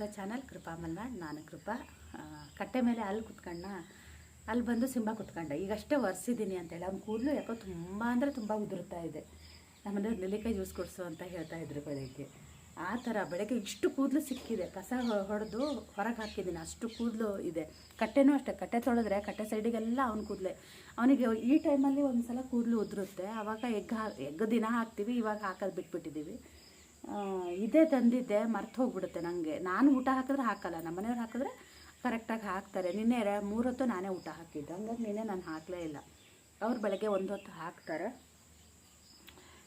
To channel ಕೃಪಾ ಮಲ್ನಾಡ್, ನಾನು ಕೃಪಾ. ಕಟ್ಟೆ ಮೇಲೆ ಅಲ್ಲಿ ಕುತ್ಕೊಂಡ ಅಲ್ಲಿ ಬಂದು ಸಿಂಬ ಕುತ್ಕೊಂಡೆ. ಈಗಷ್ಟೇ ಒರೆಸಿದ್ದೀನಿ ಅಂತೇಳಿ. ಅವ್ನ ಕೂದಲು ಯಾಕೋ ತುಂಬ ಅಂದರೆ ತುಂಬ ಉದುರ್ತಾ ಇದೆ. ನಮ್ಮನೆ ನೆಲ್ಲಿಕಾಯಿ ಜ್ಯೂಸ್ ಕೊಡಿಸು ಅಂತ ಹೇಳ್ತಾ ಇದ್ರು ಬೆಳಗ್ಗೆ. ಆ ಥರ ಬೆಳಗ್ಗೆ ಇಷ್ಟು ಕೂದಲು ಸಿಕ್ಕಿದೆ. ಕಸ ಹೊಡೆದು ಹೊರಗೆ ಹಾಕಿದ್ದೀನಿ. ಅಷ್ಟು ಕೂದಲು ಇದೆ. ಕಟ್ಟೆನೂ ಅಷ್ಟೇ. ಕಟ್ಟೆ ತೊಳೆದ್ರೆ ಕಟ್ಟೆ ಸೈಡಿಗೆಲ್ಲ ಅವ್ನ ಕೂದಲೆ. ಅವನಿಗೆ ಈ ಟೈಮಲ್ಲಿ ಒಂದು ಸಲ ಕೂದಲು ಉದುರುತ್ತೆ. ಆವಾಗ ಎಗ್ ಹಾ, ಎಗ್ ದಿನ ಹಾಕ್ತೀವಿ. ಇವಾಗ ಹಾಕೋದು ಬಿಟ್ಬಿಟ್ಟಿದ್ದೀವಿ ಇದೇ ತಂದಿದ್ದೆ, ಮರ್ತು ಹೋಗ್ಬಿಡುತ್ತೆ ನನಗೆ ನಾನು ಊಟ ಹಾಕಿದ್ರೆ ಹಾಕಲ್ಲ ನಮ್ಮ ಮನೆಯವ್ರು ಹಾಕಿದ್ರೆ ಕರೆಕ್ಟಾಗಿ ಹಾಕ್ತಾರೆ. ನಿನ್ನೆ ಮೂರು ಹೊತ್ತು ನಾನೇ ಊಟ ಹಾಕಿದ್ದೆ. ಹಂಗಾಗಿ ನಿನ್ನೆ ನಾನು ಹಾಕಲೇ ಇಲ್ಲ. ಅವ್ರು ಬೆಳಗ್ಗೆ ಒಂದು ಹೊತ್ತು ಹಾಕ್ತಾರೆ.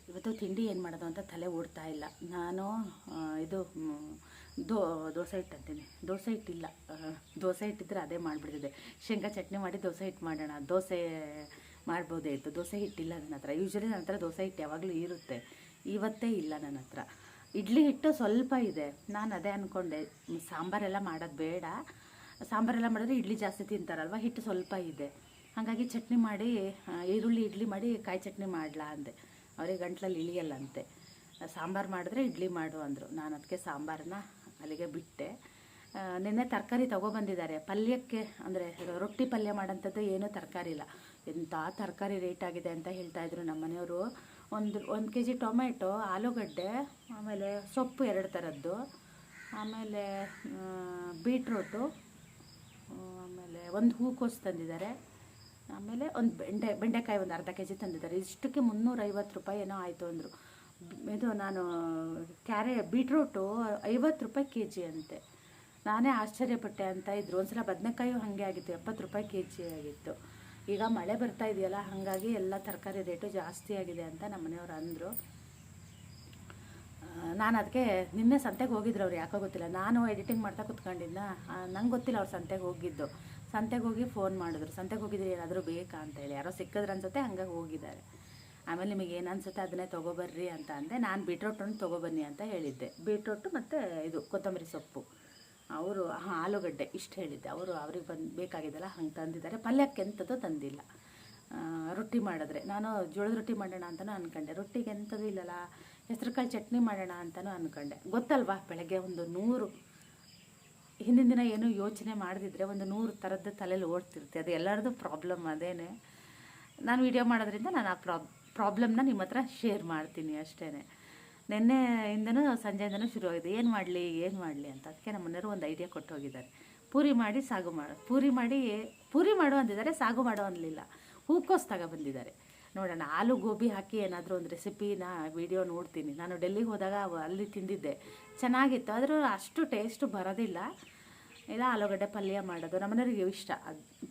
ಇವತ್ತು ತಿಂಡಿ ಏನು ಮಾಡೋದು ಅಂತ ತಲೆ ಓಡ್ತಾ ಇಲ್ಲ. ನಾನು ಇದು ದೋ, ದೋಸೆ ಹಿಟ್ಟು ಅಂತೀನಿ ದೋಸೆ ಹಿಟ್ಟಿಲ್ಲ ದೋಸೆ ಹಿಟ್ಟಿದ್ರೆ ಅದೇ ಮಾಡಿಬಿಡ್ತಿದ್ದೆ. ಶೇಂಗಾ ಚಟ್ನಿ ಮಾಡಿ ದೋಸೆ ಹಿಟ್ಟು ಮಾಡೋಣ. ದೋಸೆ ಮಾಡ್ಬೋದೇ ಇತ್ತು ದೋಸೆ ಹಿಟ್ಟಿಲ್ಲ ನನ್ನ ಹತ್ರ. ಯೂಶ್ವಲಿ ನನ್ನ ಹತ್ರ ದೋಸೆ ಹಿಟ್ಟು ಯಾವಾಗಲೂ ಇರುತ್ತೆ. ಇವತ್ತೇ ಇಲ್ಲ ನನ್ನ ಹತ್ರ. ಇಡ್ಲಿ ಹಿಟ್ಟು ಸ್ವಲ್ಪ ಇದೆ. ನಾನು ಅದೇ ಅಂದ್ಕೊಂಡೆ ಸಾಂಬಾರೆಲ್ಲ ಮಾಡೋದು ಬೇಡ. ಸಾಂಬಾರೆಲ್ಲ ಮಾಡಿದ್ರೆ ಇಡ್ಲಿ ಜಾಸ್ತಿ ತಿಂತಾರಲ್ವ? ಹಿಟ್ಟು ಸ್ವಲ್ಪ ಇದೆ. ಹಾಗಾಗಿ ಚಟ್ನಿ ಮಾಡಿ ಈರುಳ್ಳಿ ಇಡ್ಲಿ ಮಾಡಿ, ಕಾಯಿ ಚಟ್ನಿ ಮಾಡಲಾ ಅಂದೆ. ಅವರಿಗೆ ಗಂಟ್ಲಲ್ಲಿ ಇಳಿಯಲ್ಲ ಅಂತೆ ಸಾಂಬಾರು ಮಾಡಿದ್ರೆ ಇಡ್ಲಿ ಮಾಡು ಅಂದರು. ನಾನು ಅದಕ್ಕೆ ಸಾಂಬಾರನ್ನ ಅಲ್ಲಿಗೆ ಬಿಟ್ಟೆ. ನಿನ್ನೆ ತರಕಾರಿ ತೊಗೊಬಂದಿದ್ದಾರೆ. ಪಲ್ಯಕ್ಕೆ ಅಂದರೆ ರೊಟ್ಟಿ ಪಲ್ಯ ಮಾಡೋಂಥದ್ದು ಏನೂ ತರಕಾರಿ ಇಲ್ಲ. ಎಂಥ ತರಕಾರಿ ರೇಟ್ ಆಗಿದೆ ಅಂತ ಹೇಳ್ತಾ ಇದ್ರು ನಮ್ಮ ಮನೆಯವರು ಒಂದು ಒಂದು ಕೆ ಜಿ ಟೊಮೆಟೊ, ಆಲೂಗಡ್ಡೆ, ಆಮೇಲೆ ಸೊಪ್ಪು ಎರಡು ಥರದ್ದು, ಆಮೇಲೆ ಬೀಟ್ರೂಟು ಆಮೇಲೆ ಒಂದು ಹೂಕೋಸು ತಂದಿದ್ದಾರೆ. ಆಮೇಲೆ ಒಂದು ಬೆಂಡೆ, ಬೆಂಡೆಕಾಯಿ ಒಂದು ಅರ್ಧ ಕೆ ಜಿ ತಂದಿದ್ದಾರೆ. ಇಷ್ಟಕ್ಕೆ ಮುನ್ನೂರೈವತ್ತು ರೂಪಾಯಿ ಏನೋ ಆಯಿತು ಅಂದರು. ಇದು ನಾನು ಕ್ಯಾರೆ, ಬೀಟ್ರೂಟು ಐವತ್ತು ರೂಪಾಯಿ ಕೆ ಜಿ ಅಂತೆ. ನಾನೇ ಆಶ್ಚರ್ಯಪಟ್ಟೆ ಅಂತ ಇದ್ರು. ಒಂದ್ಸಲ ಬದನೆಕಾಯಿ ಹಾಗೆ ಆಗಿತ್ತು. ಎಪ್ಪತ್ತು ರೂಪಾಯಿ ಕೆ ಜಿ ಆಗಿತ್ತು. ಈಗ ಮಳೆ ಬರ್ತಾ ಇದೆಯಲ್ಲ, ಹಾಗಾಗಿ ಎಲ್ಲ ತರಕಾರಿ ರೇಟು ಜಾಸ್ತಿ ಆಗಿದೆ ಅಂತ ನಮ್ಮ ಮನೆಯವ್ರು ಅಂದರು. ನಾನು ಅದಕ್ಕೆ ನಿನ್ನೆ ಸಂತೆಗೆ ಹೋಗಿದ್ರು ಅವ್ರು, ಯಾಕೋ ಗೊತ್ತಿಲ್ಲ. ನಾನು ಎಡಿಟಿಂಗ್ ಮಾಡ್ತಾ ಕುತ್ಕೊಂಡಿದ್ದ ನಂಗೆ ಗೊತ್ತಿಲ್ಲ ಅವ್ರು ಸಂತೆಗೆ ಹೋಗಿದ್ದು. ಸಂತೆಗೆ ಹೋಗಿ ಫೋನ್ ಮಾಡಿದ್ರು. ಸಂತೆಗೆ ಹೋಗಿದ್ರೆ ಏನಾದರೂ ಬೇಕಾ ಅಂತ ಹೇಳಿ. ಯಾರೋ ಸಿಕ್ಕಿದ್ರು ಅನ್ಸುತ್ತೆ ಹಂಗಾಗಿ ಹೋಗಿದ್ದಾರೆ. ಆಮೇಲೆ ನಿಮಗೆ ಏನು ಅನ್ಸುತ್ತೆ ಅದನ್ನೇ ತೊಗೊಬರ್ರಿ ಅಂತ ಅಂದೆ. ನಾನು ಬೀಟ್ರೋಟನ್ನು ತೊಗೊಬನ್ನಿ ಅಂತ ಹೇಳಿದ್ದೆ. ಬೀಟ್ರೋಟು ಮತ್ತು ಇದು, ಕೊತ್ತಂಬರಿ ಸೊಪ್ಪು. ಅವರು, ಹಾಂ, ಆಲೂಗಡ್ಡೆ ಇಷ್ಟು ಹೇಳಿದ್ದೆ. ಅವರು ಅವ್ರಿಗೆ ಬಂದು, ಬೇಕಾಗಿದ್ದಲ್ಲ ಹಂಗೆ ತಂದಿದ್ದಾರೆ. ಪಲ್ಯಕ್ಕೆ ಎಂಥದ್ದು ತಂದಿಲ್ಲ. ರೊಟ್ಟಿ ಮಾಡಿದ್ರೆ. ನಾನು ಜೋಳದ ರೊಟ್ಟಿ ಮಾಡೋಣ ಅಂತಲೂ ಅಂದ್ಕೊಂಡೆ ರೊಟ್ಟಿಗೆ ಎಂಥದ್ದು ಇಲ್ಲಲ್ಲ. ಹೆಸ್ರುಕಾಯಿ ಚಟ್ನಿ ಮಾಡೋಣ ಅಂತಲೂ ಅಂದ್ಕೊಂಡೆ ಗೊತ್ತಲ್ವಾ? ಬೆಳಗ್ಗೆ ಒಂದು ನೂರು, ಹಿಂದಿನ ದಿನ ಏನೂ ಯೋಚನೆ ಮಾಡದಿದ್ರೆ ಒಂದು ನೂರು ಥರದ್ದು ತಲೆಯಲ್ಲಿ ಓಡ್ತಿರುತ್ತೆ. ಅದು ಎಲ್ಲರದ್ದು ಪ್ರಾಬ್ಲಮ್ ಅದೇನೆ. ನಾನು ವಿಡಿಯೋ ಮಾಡೋದ್ರಿಂದ ನಾನು ಆ ಪ್ರಾಬ್, ಪ್ರಾಬ್ಲಮ್ನ ನಿಮ್ಮ ಹತ್ರ ಶೇರ್ ಮಾಡ್ತೀನಿ ಅಷ್ಟೇ ನಿನ್ನೆಯಿಂದನೂ ಸಂಜೆಯಿಂದನೂ ಶುರುವಾಗಿದೆ. ಏನು ಮಾಡಲಿ ಏನು ಮಾಡಲಿ ಅಂತ. ಅದಕ್ಕೆ ನಮ್ಮ ಮನೆಯವರು ಒಂದು ಐಡಿಯಾ ಕೊಟ್ಟು ಹೋಗಿದ್ದಾರೆ. ಪೂರಿ ಮಾಡಿ ಸಾಗು ಮಾಡು ಪೂರಿ ಮಾಡಿ, ಪೂರಿ ಮಾಡು ಅಂದಿದ್ದಾರೆ, ಸಾಗು ಮಾಡೋ ಅನ್ನಲಿಲ್ಲ ಹೂಕೋಸ್ ತಗೊಬಂದಿದ್ದಾರೆ ನೋಡೋಣ ಆಲೂ ಗೋಬಿ ಹಾಕಿ ಏನಾದರೂ ಒಂದು ರೆಸಿಪಿನ ವಿಡಿಯೋ ನೋಡ್ತೀನಿ. ನಾನು ಡೆಲ್ಲಿಗೆ ಹೋದಾಗ ಅಲ್ಲಿ ತಿಂದಿದ್ದೆ. ಚೆನ್ನಾಗಿತ್ತು. ಆದರೂ ಅಷ್ಟು ಟೇಸ್ಟು ಬರೋದಿಲ್ಲ. ಇಲ್ಲ ಆಲೂಗಡ್ಡೆ ಪಲ್ಯ ಮಾಡೋದು. ನಮ್ಮನೆಯವ್ರಿಗೆ ಇಷ್ಟ.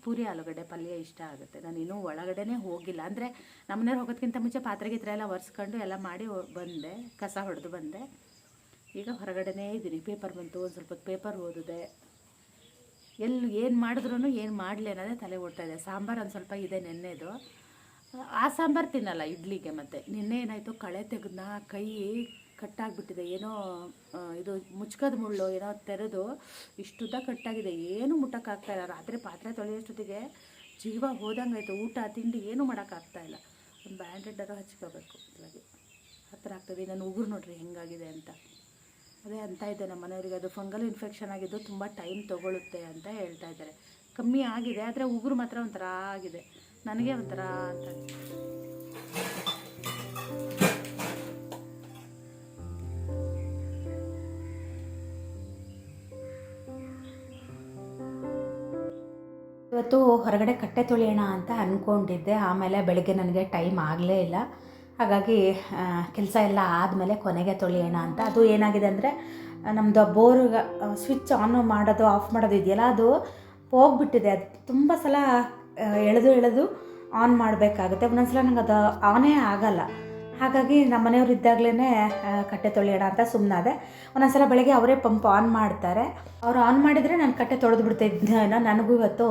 ಪೂರಿ ಆಲೂಗಡ್ಡೆ ಪಲ್ಯ ಇಷ್ಟ ಆಗುತ್ತೆ. ನಾನು ಇನ್ನೂ ಒಳಗಡೆನೇ ಹೋಗಿಲ್ಲ. ಅಂದರೆ ನಮ್ಮನೆಯವ್ರು ಹೋಗೋದಕ್ಕಿಂತ ಮುಂಚೆ ಪಾತ್ರೆ ಗಿತ್ರೆ ಎಲ್ಲ ಒರೆಸ್ಕೊಂಡು ಎಲ್ಲ ಮಾಡಿ ಬಂದೆ. ಕಸ ಹೊಡೆದು ಬಂದೆ. ಈಗ ಹೊರಗಡೆನೇ ಇದ್ದೀನಿ ಪೇಪರ್ ಬಂತು. ಒಂದು ಸ್ವಲ್ಪ ಪೇಪರ್ ಓದಿದೆ. ಎಲ್ಲಿ ಏನು ಮಾಡಿದ್ರು ಏನು ಮಾಡಲಿ ಅನ್ನೋದೇ ತಲೆ ಓಡ್ತಾ ಇದೆ. ಸಾಂಬಾರು ಒಂದು ಸ್ವಲ್ಪ ಇದೆ ನೆನ್ನೆದು. ಆ ಸಾಂಬಾರು ತಿನ್ನಲ್ಲ, ಇಡ್ಲಿಗೆ ಮತ್ತು. ನಿನ್ನೆ ಏನಾಯಿತು? ಕಳೆ ತೆಗೆದ್ನ, ಕೈ ಕಟ್ಟಾಗ್ಬಿಟ್ಟಿದೆ. ಏನೋ ಇದು ಮುಚ್ಕದ ಮುಳ್ಳು, ಏನೋ ತೆರೆದು ಇಷ್ಟುದ್ದ ಕಟ್ಟಾಗಿದೆ. ಏನು ಮುಟ್ಟಕ್ಕಾಗ್ತಾ ಇಲ್ಲ. ರಾತ್ರಿ ಪಾತ್ರೆ ತೊಳೆಯೋಷ್ಟೊತ್ತಿಗೆ ಜೀವ ಹೋದಂಗಾಯ್ತು. ಊಟ, ತಿಂಡಿ ಏನು ಮಾಡೋಕ್ಕಾಗ್ತಾ ಇಲ್ಲ. ಒಂದು ಬ್ಯಾಂಡೆಡ್ಡಾರು ಹಚ್ಕೋಬೇಕು. ಇದಾಗಿ ಹತ್ತಿರ ಆಗ್ತದೆ. ನನ್ನ ಉಗುರು ನೋಡ್ರಿ ಹೆಂಗಾಗಿದೆ ಅಂತ. ಅದೇ ಅಂತ ಇದೆ ನಮ್ಮ ಮನೆಯವರಿಗೆ. ಅದು ಫಂಗಲ್ ಇನ್ಫೆಕ್ಷನ್ ಆಗಿದ್ದು ತುಂಬ ಟೈಮ್ ತೊಗೊಳುತ್ತೆ ಅಂತ ಹೇಳ್ತಾ ಇದ್ದಾರೆ. ಕಮ್ಮಿ ಆಗಿದೆ, ಆದರೆ ಉಗುರು ಮಾತ್ರ ಒಂಥರ ಆಗಿದೆ. ನನಗೆ ಒಂಥರ ಅಂತ ಇವತ್ತು ಹೊರಗಡೆ ಕಟ್ಟೆ ತೊಳೆಯೋಣ ಅಂತ ಅಂದ್ಕೊಂಡಿದ್ದೆ ಆಮೇಲೆ ಬೆಳಗ್ಗೆ ನನಗೆ ಟೈಮ್ ಆಗಲೇ ಇಲ್ಲ. ಹಾಗಾಗಿ ಕೆಲಸ ಎಲ್ಲ ಆದಮೇಲೆ ಕೊನೆಗೆ ತೊಳೆಯೋಣ ಅಂತ. ಅದು ಏನಾಗಿದೆ ಅಂದರೆ ನಮ್ಮದು ಬೋರ್ ಸ್ವಿಚ್ ಆನ್ ಮಾಡೋದು, ಆಫ್ ಮಾಡೋದು ಇದೆಯಲ್ಲ, ಅದು ಹೋಗ್ಬಿಟ್ಟಿದೆ. ಅದು ತುಂಬ ಸಲ ಎಳೆದು ಎಳೆದು ಆನ್ ಮಾಡಬೇಕಾಗುತ್ತೆ. ಒಂದೊಂದು ಸಲ ನನಗೆ ಅದು ಆನೇ ಆಗಲ್ಲ. ಹಾಗಾಗಿ ನಮ್ಮ ಮನೆಯವ್ರು ಇದ್ದಾಗಲೇ ಕಟ್ಟೆ ತೊಳೆಯೋಣ ಅಂತ ಸುಮ್ಮನಾದೆ ಒಂದೊಂದ್ಸಲ ಬೆಳಗ್ಗೆ ಅವರೇ ಪಂಪ್ ಆನ್ ಮಾಡ್ತಾರೆ. ಅವ್ರು ಆನ್ ಮಾಡಿದರೆ ನಾನು ಕಟ್ಟೆ ತೊಳೆದು ಬಿಡ್ತಿದ್ದೇನೋ ನನಗೂ ಇವತ್ತು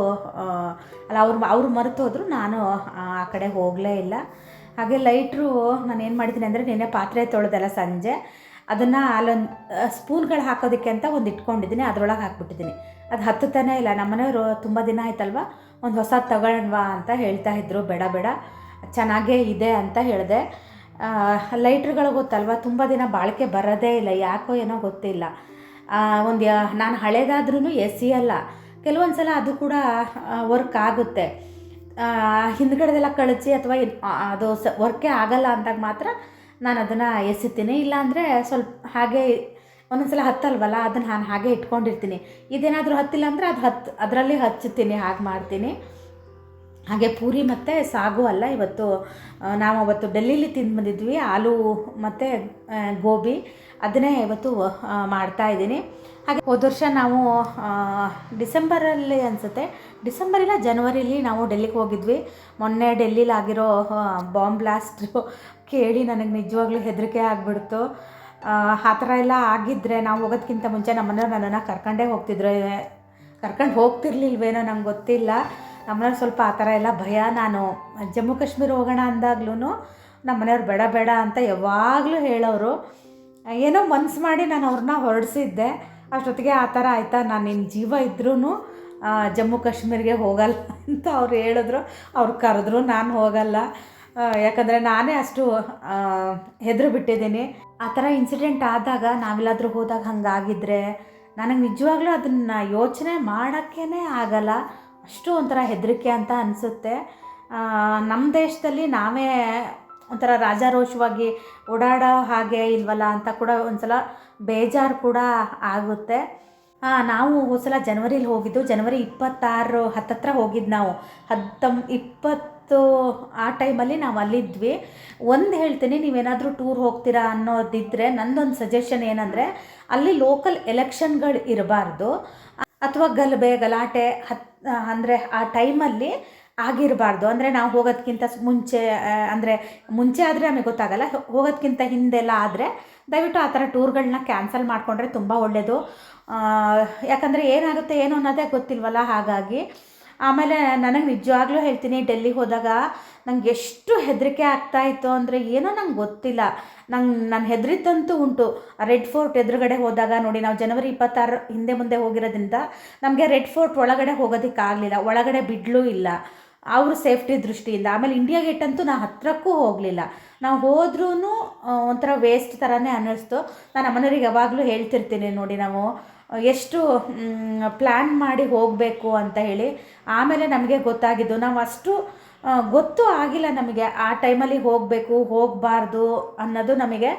ಅಲ್ಲ, ಅವ್ರು ಅವ್ರು ಮರೆತು ಹೋದ್ರು, ನಾನು, ಆ ಆ ಕಡೆ ಹೋಗಲೇ ಇಲ್ಲ. ಹಾಗೆ ಲೈಟ್ರು ನಾನು ಏನು ಮಾಡಿದ್ದೀನಿ ಅಂದರೆ ನಿನ್ನೆ ಪಾತ್ರೆ ತೊಳೆದಲ್ಲ ಸಂಜೆ. ಅದನ್ನು ಅಲ್ಲೊಂದು ಸ್ಪೂನ್ಗಳು ಹಾಕೋದಕ್ಕೆ ಅಂತ ಒಂದು ಇಟ್ಕೊಂಡಿದ್ದೀನಿ. ಅದರೊಳಗೆ ಹಾಕ್ಬಿಟ್ಟಿದ್ದೀನಿ. ಅದು ಹತ್ತುತ್ತಾನೆ ಇಲ್ಲ. ನಮ್ಮ ಮನೆಯವರು ತುಂಬ ದಿನ ಆಯ್ತಲ್ವ? ಒಂದು ಹೊಸ ತಗೊಳ್ಳೋಣವಾ ಅಂತ ಹೇಳ್ತಾ ಇದ್ರು. ಬೇಡ ಬೇಡ. ಚೆನ್ನಾಗೇ ಇದೆ ಅಂತ ಹೇಳಿದೆ. ಲೈಟ್ರುಗಳು ಗೊತ್ತಲ್ವ? ತುಂಬ ದಿನ ಬಾಳಿಕೆ ಬರೋದೇ ಇಲ್ಲ, ಯಾಕೋ ಏನೋ ಗೊತ್ತಿಲ್ಲ. ಒಂದು ನಾನು ಹಳೇದಾದ್ರೂ ಎ ಸಿ ಅಲ್ಲ. ಕೆಲವೊಂದು ಸಲ ಅದು ಕೂಡ ವರ್ಕ್ ಆಗುತ್ತೆ. ಹಿಂದ್ಗಡೆದೆಲ್ಲ ಕಳಿಸಿ ಅಥವಾ ಅದು ಸ ವರ್ಕೇ ಆಗಲ್ಲ ಅಂದಾಗ ಮಾತ್ರ ನಾನು ಅದನ್ನು ಎಸಿತೀನಿ. ಇಲ್ಲಾಂದರೆ ಸ್ವಲ್ಪ ಹಾಗೆ, ಒಂದೊಂದ್ಸಲ ಹತ್ತಲ್ವಲ್ಲ, ಅದನ್ನು ನಾನು ಹಾಗೆ ಇಟ್ಕೊಂಡಿರ್ತೀನಿ. ಇದೇನಾದರೂ ಹತ್ತಿಲ್ಲ ಅಂದರೆ ಅದು ಹತ್ತು ಅದರಲ್ಲಿ ಹಚ್ಚುತ್ತೀನಿ, ಹಾಗೆ ಮಾಡ್ತೀನಿ. ಹಾಗೆ ಪೂರಿ ಮತ್ತು ಸಾಗು ಅಲ್ಲ, ಇವತ್ತು ನಾವು ಅವತ್ತು ಡೆಲ್ಲಿಲಿ ತಿಂದು ಬಂದಿದ್ವಿ, ಆಲೂ ಮತ್ತು ಗೋಬಿ. ಅದನ್ನೇ ಇವತ್ತು ಮಾಡ್ತಾ ಇದ್ದೀನಿ. ಹಾಗೆ ಹೋದ ವರ್ಷ ನಾವು ಡಿಸೆಂಬರಲ್ಲಿ ಅನಿಸುತ್ತೆ. ಡಿಸೆಂಬರ್ ಇಲ್ಲ ಜನವರಿಲಿ ನಾವು ಡೆಲ್ಲಿಗೆ ಹೋಗಿದ್ವಿ. ಮೊನ್ನೆ ಡೆಲ್ಲಿಲಿ ಆಗಿರೋ ಬಾಂಬ್ ಬ್ಲಾಸ್ಟು ಕೇಳಿ ನನಗೆ ನಿಜವಾಗ್ಲೂ ಹೆದರಿಕೆ ಆಗಿಬಿಡ್ತು. ಆ ಥರ ಎಲ್ಲ ಆಗಿದ್ದರೆ ನಾವು ಹೋಗೋದಕ್ಕಿಂತ ಮುಂಚೆ ನಮ್ಮನೆಯವ್ರು ನನ್ನನ್ನು ಕರ್ಕೊಂಡೇ ಹೋಗ್ತಿದ್ರೆ. ಕರ್ಕೊಂಡು ಹೋಗ್ತಿರ್ಲಿಲ್ವೇನೋ ನಂಗೆ ಗೊತ್ತಿಲ್ಲ. ನಮ್ಮನೇಲಿ ಸ್ವಲ್ಪ ಆ ಥರ ಎಲ್ಲ ಭಯ. ನಾನು ಜಮ್ಮು ಕಾಶ್ಮೀರ ಹೋಗೋಣ ಅಂದಾಗ್ಲೂ ನಮ್ಮ ಮನೆಯವ್ರು ಬೇಡ ಬೇಡ ಅಂತ ಯಾವಾಗಲೂ ಹೇಳೋರು. ಏನೋ ಮನ್ಸು ಮಾಡಿ ನಾನು ಅವ್ರನ್ನ ಹೊರಡಿಸಿದ್ದೆ. ಅಷ್ಟೊತ್ತಿಗೆ ಆ ಥರ ಆಯಿತಾ, ನಾನು ನಿನ್ನ ಜೀವ ಇದ್ರೂ ಜಮ್ಮು ಕಾಶ್ಮೀರಿಗೆ ಹೋಗಲ್ಲ ಅಂತ ಅವ್ರು ಹೇಳಿದ್ರು. ಅವ್ರು ಕರೆದ್ರು, ನಾನು ಹೋಗಲ್ಲ. ಯಾಕಂದರೆ ನಾನೇ ಅಷ್ಟು ಹೆದರು ಬಿಟ್ಟಿದ್ದೀನಿ. ಆ ಥರ ಇನ್ಸಿಡೆಂಟ್ ಆದಾಗ ನಾವೆಲ್ಲಾದರೂ ಹೋದಾಗ ಹಾಗಾಗಿದ್ರೆ, ನನಗೆ ನಿಜವಾಗ್ಲೂ ಅದನ್ನು ಯೋಚನೆ ಮಾಡೋಕ್ಕೇ ಆಗಲ್ಲ. ಅಷ್ಟು ಒಂಥರ ಹೆದರಿಕೆ ಅಂತ ಅನಿಸುತ್ತೆ. ನಮ್ಮ ದೇಶದಲ್ಲಿ ನಾವೇ ಒಂಥರ ರಾಜಾರೋಷವಾಗಿ ಓಡಾಡೋ ಹಾಗೆ ಇಲ್ವಲ್ಲ ಅಂತ ಕೂಡ ಒಂದ್ಸಲ ಬೇಜಾರು ಕೂಡ ಆಗುತ್ತೆ. ನಾವು ಹೋದ ಸಲ ಜನವರಿಲಿ ಹೋಗಿದ್ದು, ಜನವರಿ ಇಪ್ಪತ್ತಾರು ಹತ್ತತ್ರ ಹೋಗಿದ್ದು ನಾವು. ಹತ್ತೊಂ, ಇಪ್ಪತ್ತು ಆ ಟೈಮಲ್ಲಿ ನಾವು ಅಲ್ಲಿದ್ವಿ. ಒಂದು ಹೇಳ್ತೀನಿ, ನೀವೇನಾದರೂ ಟೂರ್ ಹೋಗ್ತೀರಾ ಅನ್ನೋದಿದ್ದರೆ ನಂದೊಂದು ಸಜೆಷನ್ ಏನಂದರೆ ಅಲ್ಲಿ ಲೋಕಲ್ ಎಲೆಕ್ಷನ್ಗಳು ಇರಬಾರ್ದು. ಅಥವಾ ಗಲಭೆ ಗಲಾಟೆ, ಹತ್ ಅಂದರೆ ಆ ಟೈಮಲ್ಲಿ ಆಗಿರಬಾರ್ದು. ಅಂದರೆ ನಾವು ಹೋಗೋದಕ್ಕಿಂತ ಸ್- ಮುಂಚೆ ಅಂದರೆ ಮುಂಚೆ ಆದರೆ ನಮಗೆ ಗೊತ್ತಾಗಲ್ಲ. ಹೋಗೋದ್ಕಿಂತ ಹಿಂದೆಲ್ಲ ಆದರೆ ದಯವಿಟ್ಟು ಆ ಥರ ಟೂರ್ಗಳನ್ನ ಕ್ಯಾನ್ಸಲ್ ಮಾಡಿಕೊಂಡ್ರೆ ತುಂಬ ಒಳ್ಳೆಯದು ಯಾಕಂದರೆ ಏನಾಗುತ್ತೆ, ಏನು ಅನ್ನೋದೇ ಗೊತ್ತಿಲ್ವಲ್ಲ ಹಾಗಾಗಿ. ಆಮೇಲೆ ನನಗೆ ನಿಜವಾಗ್ಲೂ ಹೇಳ್ತೀನಿ ಡೆಲ್ಲಿಗೆ ಹೋದಾಗ ನಂಗೆ ಎಷ್ಟು ಹೆದರಿಕೆ ಆಗ್ತಾಯಿತ್ತು ಅಂದರೆ ಏನೋ ನಂಗೆ ಗೊತ್ತಿಲ್ಲ. ನಂಗೆ ನಾನು ಹೆದರಿದ್ದಂತೂ ಉಂಟು. ರೆಡ್ ಫೋರ್ಟ್ ಎದುರುಗಡೆ ಹೋದಾಗ ನೋಡಿ ನಾವು ಜನವರಿ ಇಪ್ಪತ್ತಾರು ಹಿಂದೆ ಮುಂದೆ ಹೋಗಿರೋದ್ರಿಂದ ನಮಗೆ ರೆಡ್ ಫೋರ್ಟ್ ಒಳಗಡೆ ಹೋಗೋದಕ್ಕಾಗಲಿಲ್ಲ ಒಳಗಡೆ ಬಿಡ್ಲೂ ಇಲ್ಲ. ಅವರು ಸೇಫ್ಟಿ ದೃಷ್ಟಿಯಿಂದ. ಆಮೇಲೆ ಇಂಡಿಯಾ ಗೇಟ್ ಅಂತೂ ನಾನು ಹತ್ರಕ್ಕೂ ಹೋಗಲಿಲ್ಲ. ನಾವು ಹೋದ್ರೂ ಒಂಥರ ವೇಸ್ಟ್ ಥರನೇ ಅನ್ನಿಸ್ತು. ನಾನು ಅಮ್ಮನವ್ರಿಗೆ ಯಾವಾಗಲೂ ಹೇಳ್ತಿರ್ತೀನಿ ನೋಡಿ ನಾವು, ಎಷ್ಟು ಪ್ಲ್ಯಾನ್ ಮಾಡಿ ಹೋಗಬೇಕು ಅಂತ ಹೇಳಿ. ಆಮೇಲೆ ನಮಗೆ ಗೊತ್ತಾಗಿದ್ದು, ನಾವು ಅಷ್ಟು ಗೊತ್ತೂ ಆಗಿಲ್ಲ ನಮಗೆ. ಆ ಟೈಮಲ್ಲಿ ಹೋಗಬೇಕು, ಹೋಗಬಾರ್ದು ಅನ್ನೋದು ನಮಗೆ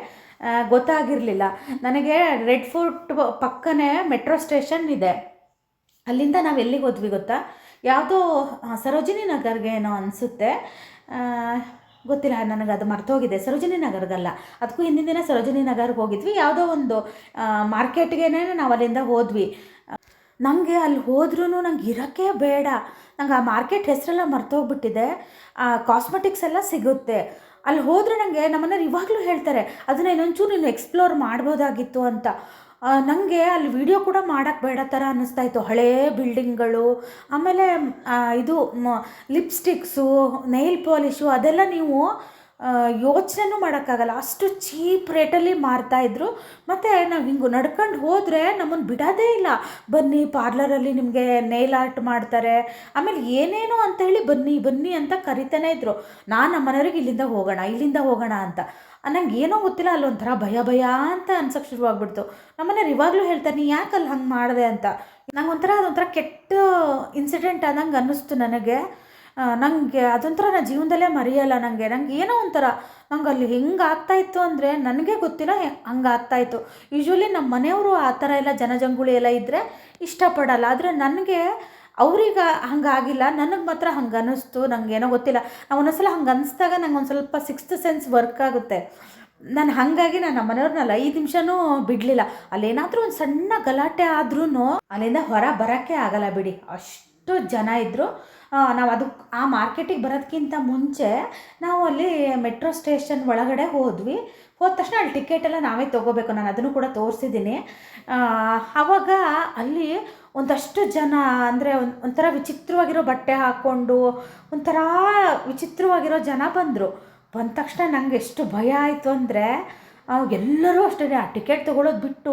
ಗೊತ್ತಾಗಿರಲಿಲ್ಲ. ನನಗೆ ರೆಡ್ ಫೋರ್ಟ್ ಪಕ್ಕನೇ ಮೆಟ್ರೋ ಸ್ಟೇಷನ್ ಇದೆ. ಅಲ್ಲಿಂದ ನಾವು ಎಲ್ಲಿಗೆ ಹೋದ್ವಿ ಗೊತ್ತಾ? ಯಾವುದೋ ಸರೋಜಿನಿ ನಗರ್ಗೆ ಏನೋ ಅನಿಸುತ್ತೆ. ಗೊತ್ತಿಲ್ಲ, ನನಗೆ ಅದು ಮರ್ತೋಗಿದೆ. ಸರೋಜಿನಿ ನಗರ್ಗಲ್ಲ ಅದಕ್ಕೂ ಹಿಂದಿನ ದಿನ ಸರೋಜಿನಿ ನಗರ್ಗೆ ಹೋಗಿದ್ವಿ. ಯಾವುದೋ ಒಂದು ಮಾರ್ಕೆಟ್ಗೇನೆ ನಾವು ಅಲ್ಲಿಂದ ಹೋದ್ವಿ. ನನಗೆ ಅಲ್ಲಿ ಹೋದ್ರೂ ನಂಗೆ ಇರೋಕ್ಕೆ ಬೇಡ. ನಂಗೆ ಆ ಮಾರ್ಕೆಟ್ ಹೆಸರೆಲ್ಲ ಮರ್ತೋಗ್ಬಿಟ್ಟಿದೆ. ಕಾಸ್ಮೆಟಿಕ್ಸ್ ಎಲ್ಲ ಸಿಗುತ್ತೆ. ಅಲ್ಲಿ ಹೋದರೆ ನನಗೆ ನಮ್ಮನೇರು ಇವಾಗಲೂ ಹೇಳ್ತಾರೆ, ಅದನ್ನು ಇನ್ನೊಂಚೂರು ನೀನು ಎಕ್ಸ್ಪ್ಲೋರ್ ಮಾಡ್ಬೋದಾಗಿತ್ತು ಅಂತ. ನನಗೆ ಅಲ್ಲಿ ವಿಡಿಯೋ ಕೂಡ ಮಾಡೋಕ್ಕೆ ಬೇಡ ಥರ ಅನ್ನಿಸ್ತಾ ಇತ್ತು. ಹಳೇ ಬಿಲ್ಡಿಂಗ್ಗಳು ಆಮೇಲೆ ಇದು ಲಿಪ್ಸ್ಟಿಕ್ಸು ನೈಲ್ ಪಾಲಿಶು ಅದೆಲ್ಲ ನೀವು ಯೋಚನೆನೂ ಮಾಡೋಕ್ಕಾಗಲ್ಲ. ಅಷ್ಟು ಚೀಪ್ ರೇಟಲ್ಲಿ ಮಾರ್ತಾಯಿದ್ರು ಮತ್ತು ನಾವು ಹಿಂಗೆ ನಡ್ಕೊಂಡು ಹೋದರೆ ನಮ್ಮನ್ನು ಬಿಡೋದೇ ಇಲ್ಲ. ಬನ್ನಿ ಪಾರ್ಲರಲ್ಲಿ ನಿಮಗೆ ನೇಲ್ ಆರ್ಟ್ ಮಾಡ್ತಾರೆ. ಆಮೇಲೆ ಏನೇನೋ ಅಂತ ಹೇಳಿ ಬನ್ನಿ ಬನ್ನಿ ಅಂತ ಕರಿತಾನೆ ಇದ್ರು. ನಾನು ನಮ್ಮನೆಯವ್ರಿಗೆ ಇಲ್ಲಿಂದ ಹೋಗೋಣ ಇಲ್ಲಿಂದ ಹೋಗೋಣ ಅಂತ. ನಂಗೆ ಏನೋ ಗೊತ್ತಿಲ್ಲ, ಅಲ್ಲೊಂಥರ ಭಯ ಭಯ ಅಂತ ಅನ್ಸಕ್ಕೆ ಶುರುವಾಗ್ಬಿಡ್ತು. ನಮ್ಮನೆಯವ್ರು ಇವಾಗಲೂ ಹೇಳ್ತಾರೆ, ನೀ ಯಾಕೆ ಅಲ್ಲಿ ಹಂಗೆ ಮಾಡಿದೆ? ಅಂತ. ನಂಗೆ ಒಂಥರ ಅದೊಂಥರ ಕೆಟ್ಟ ಇನ್ಸಿಡೆಂಟ್ ಆದಂಗೆ ಅನ್ನಿಸ್ತು ನನಗೆ. ನನಗೆ ಅದೊಂಥರ ನಾನು ಜೀವನದಲ್ಲೇ ಮರೆಯಲ್ಲ ನನಗೆ ನಂಗೆ ಏನೋ ಒಂಥರ ನಂಗೆ ಅಲ್ಲಿ ಹೆಂಗೆ ಆಗ್ತಾಯಿತ್ತು ಅಂದರೆ ನನಗೆ ಗೊತ್ತಿಲ್ಲ ಹಂಗೆ ಆಗ್ತಾಯಿತ್ತು ಯೂಶ್ವಲಿ ನಮ್ಮ ಮನೆಯವರು ಆ ಥರ ಎಲ್ಲ ಜನಜಂಗುಳಿ ಎಲ್ಲ ಇದ್ದರೆ ಇಷ್ಟಪಡಲ್ಲ. ಆದರೆ ನನಗೆ ಅವ್ರಿಗೆ ಹಂಗಾಗಿಲ್ಲ ನನಗೆ ಮಾತ್ರ ಹಂಗೆ ಅನ್ನಿಸ್ತು, ನಂಗೆ ಏನೋ ಗೊತ್ತಿಲ್ಲ. ನಾವು ಒಂದೊಂದ್ಸಲ ಹಂಗೆ ಅನಿಸ್ದಾಗ ನಂಗೆ ಒಂದು ಸ್ವಲ್ಪ ಸಿಕ್ಸ್ತ್ ಸೆನ್ಸ್ ವರ್ಕ್ ಆಗುತ್ತೆ. ನಾನು ಹಾಗಾಗಿ ನಾನು ನಮ್ಮ ಮನೆಯವ್ರನ್ನಲ್ಲ ಐದು ನಿಮಿಷನೂ ಬಿಡಲಿಲ್ಲ. ಅಲ್ಲೇನಾದರೂ ಒಂದು ಸಣ್ಣ ಗಲಾಟೆ ಆದ್ರೂ ಅಲ್ಲಿಂದ ಹೊರ ಬರೋಕ್ಕೆ ಆಗಲ್ಲ ಬಿಡಿ. ಅಷ್ಟು ಜನ ಇದ್ದರು ನಾವು ಅದು ಆ ಮಾರ್ಕೆಟಿಗೆ ಬರೋದಕ್ಕಿಂತ ಮುಂಚೆ ನಾವು ಅಲ್ಲಿ ಮೆಟ್ರೋ ಸ್ಟೇಷನ್ ಒಳಗಡೆ ಹೋದ್ವಿ. ಹೋದ ತಕ್ಷಣ ಅಲ್ಲಿ ಟಿಕೆಟ್ ಎಲ್ಲ ನಾವೇ ತೊಗೋಬೇಕು. ನಾನು ಅದನ್ನು ಕೂಡ ತೋರಿಸಿದ್ದೀನಿ. ಆವಾಗ ಅಲ್ಲಿ ಒಂದಷ್ಟು ಜನ ಅಂದರೆ ಒಂದು, ಒಂಥರ ವಿಚಿತ್ರವಾಗಿರೋ ಬಟ್ಟೆ ಹಾಕ್ಕೊಂಡು ಒಂಥರ ವಿಚಿತ್ರವಾಗಿರೋ ಜನ ಬಂದರು. ಬಂದ ತಕ್ಷಣ ನನಗೆ ಎಷ್ಟು ಭಯ ಆಯಿತು ಅಂದರೆ ಎಲ್ಲರೂ ಅಷ್ಟೇ ಆ ಟಿಕೆಟ್ ತೊಗೊಳೋದು ಬಿಟ್ಟು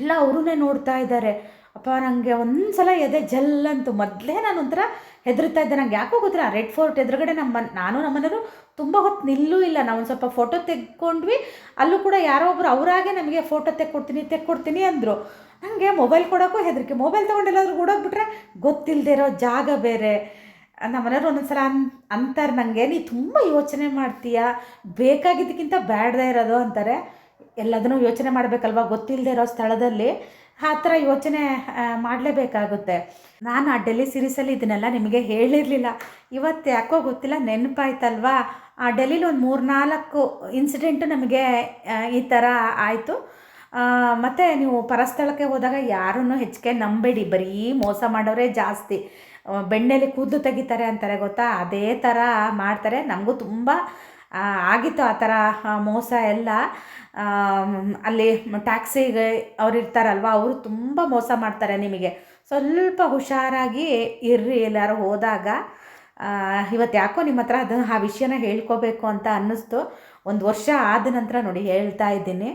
ಎಲ್ಲ ಅವರೂ ನೋಡ್ತಾ ಇದ್ದಾರೆ. ಅಪ್ಪ ನನಗೆ ಒಂದು ಸಲ ಎದೆ ಜಲ್ಲಂತು ಮೊದಲೇ ನಾನು ಒಂಥರ ಹೆದರ್ತಾ ಇದ್ದೆ. ನಂಗೆ ಯಾಕೋ ಗೊತ್ತಿಲ್ಲ. ರೆಡ್ ಫೋರ್ಟ್ ಎದುರುಗಡೆ ನಮ್ಮ ನಾನು ನಮ್ಮನೆಯವರು ತುಂಬ ಹೊತ್ತು ನಿಲ್ಲೂ ಇಲ್ಲ. ನಾವು ಒಂದು ಸ್ವಲ್ಪ ಫೋಟೋ ತೆಕ್ಕೊಂಡ್ವಿ ಅಲ್ಲೂ ಕೂಡ ಯಾರೋ ಒಬ್ಬರು ಅವರಾಗೆ ನಮಗೆ ಫೋಟೋ ತೆಕ್ಕೊಡ್ತೀನಿ ತೆಕ್ಕೊಡ್ತೀನಿ ಅಂದರು. ನನಗೆ ಮೊಬೈಲ್ ಕೊಡೋಕ್ಕೂ ಹೆದರಿಕೆ. ಮೊಬೈಲ್ ತೊಗೊಂಡೆಲ್ಲಾದ್ರೂ ಓಡೋಗ್ಬಿಟ್ರೆ ಗೊತ್ತಿಲ್ಲದೆ ಇರೋ ಜಾಗ ಬೇರೆ. ನಮ್ಮ ಒಂದೊಂದ್ಸಲ ಒಂದೊಂದು ಸಲ ಅನ್, ಅಂತಾರೆ ನನಗೆ ನೀ ತುಂಬ ಯೋಚನೆ ಮಾಡ್ತೀಯಾ? ಬೇಕಾಗಿದ್ದಕ್ಕಿಂತ ಬೇಡದೇ ಇರೋದು ಅಂತಾರೆ. ಎಲ್ಲದನ್ನೂ ಯೋಚನೆ ಮಾಡಬೇಕಲ್ವ? ಗೊತ್ತಿಲ್ಲದೆ ಇರೋ ಸ್ಥಳದಲ್ಲಿ. ಆ ಥರ ಯೋಚನೆ ಮಾಡಲೇಬೇಕಾಗುತ್ತೆ. ನಾನು ಆ ಡೆಲ್ಲಿ ಸೀರೀಸಲ್ಲಿ ಇದನ್ನೆಲ್ಲ ನಿಮಗೆ ಹೇಳಿರಲಿಲ್ಲ. ಇವತ್ತು ಯಾಕೋ ಗೊತ್ತಿಲ್ಲ, ನೆನಪಾಯ್ತಲ್ವಾ? ಆ ಡೆಲ್ಲಿಲಿ ಒಂದು ಮೂರು ನಾಲ್ಕು ಇನ್ಸಿಡೆಂಟು ನಮಗೆ ಈ ಥರ ಆಯಿತು. ಮತ್ತು ನೀವು ಪರಸ್ಥಳಕ್ಕೆ ಹೋದಾಗ ಯಾರನ್ನೂ ಹೆಚ್ಚಿಗೆ ನಂಬೇಡಿ. ಬರೀ ಮೋಸ ಮಾಡೋರೇ ಜಾಸ್ತಿ. ಬೆಣ್ಣೆಲಿ ಕೂದಲು ತೆಗಿತಾರೆ ಅಂತಾರೆ ಗೊತ್ತಾ? ಅದೇ ಥರ ಮಾಡ್ತಾರೆ. ನಮಗೂ ತುಂಬ ಆಗಿತ್ತು ಆ ಥರ ಮೋಸ ಎಲ್ಲ. ಅಲ್ಲಿ ಟ್ಯಾಕ್ಸಿಗೆ ಅವ್ರು ಇರ್ತಾರಲ್ವ, ಅವರು ತುಂಬ ಮೋಸ ಮಾಡ್ತಾರೆ ನಿಮಗೆ. ಸ್ವಲ್ಪ ಹುಷಾರಾಗಿ ಇರ್ರಿ ಎಲ್ಲರೂ ಹೋದಾಗ. ಇವತ್ತು ಯಾಕೋ ನಿಮ್ಮ ಹತ್ರ ಅದನ್ನು ಆ ವಿಷಯನ ಹೇಳ್ಕೋಬೇಕು ಅಂತ ಅನ್ನಿಸ್ತು. ಒಂದು ವರ್ಷ ಆದ ನಂತರ ನೋಡಿ ಹೇಳ್ತಾ ಇದ್ದೀನಿ.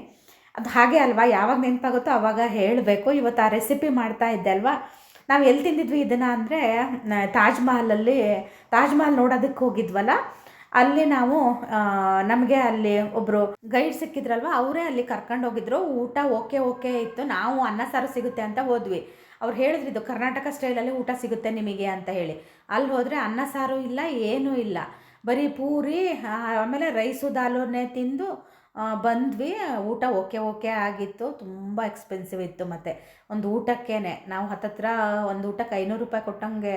ಅದು ಹಾಗೆ ಅಲ್ವಾ, ಯಾವಾಗ ನೆನಪಾಗುತ್ತೋ ಅವಾಗ ಹೇಳಬೇಕು. ಇವತ್ತು ಆ ರೆಸಿಪಿ ಮಾಡ್ತಾ ಇದ್ದೆ ಅಲ್ವಾ. ನಾವು ಎಲ್ಲಿ ತಿಂದಿದ್ವಿ ಇದನ್ನು ಅಂದರೆ ತಾಜ್ ಮಹಲಲ್ಲಿ, ತಾಜ್ ಮಹಲ್ ನೋಡೋದಕ್ಕೆ ಹೋಗಿದ್ವಲ್ಲ. ಅಲ್ಲಿ ನಾವು ನಮಗೆ ಅಲ್ಲಿ ಒಬ್ಬರು ಗೈಡ್ ಸಿಕ್ಕಿದ್ರಲ್ವ, ಅವರೇ ಅಲ್ಲಿ ಕರ್ಕೊಂಡು ಹೋಗಿದ್ರು. ಊಟ ಓಕೆ ಓಕೆ ಇತ್ತು. ನಾವು ಅನ್ನ, ಸಾರು ಸಿಗುತ್ತೆ ಅಂತ ಹೋದ್ವಿ. ಅವ್ರು ಹೇಳಿದ್ರು, ಇದು ಕರ್ನಾಟಕ ಸ್ಟೈಲಲ್ಲಿ ಊಟ ಸಿಗುತ್ತೆ ನಿಮಗೆ ಅಂತ ಹೇಳಿ. ಅಲ್ಲಿ ಹೋದರೆ ಅನ್ನ, ಸಾರು ಇಲ್ಲ, ಏನೂ ಇಲ್ಲ. ಬರೀ ಪೂರಿ ಆಮೇಲೆ ರೈಸು ದಾಲೂನೇ ತಿಂದು ಬಂದ್ವಿ. ಊಟ ಓಕೆ ಓಕೆ ಆಗಿತ್ತು. ತುಂಬ ಎಕ್ಸ್ಪೆನ್ಸಿವ್ ಇತ್ತು ಮತ್ತು. ಒಂದು ಊಟಕ್ಕೇ ನಾವು ಹತ್ತತ್ರ ಒಂದು ಊಟಕ್ಕೆ ಐನೂರು ರೂಪಾಯಿ ಕೊಟ್ಟಂಗೆ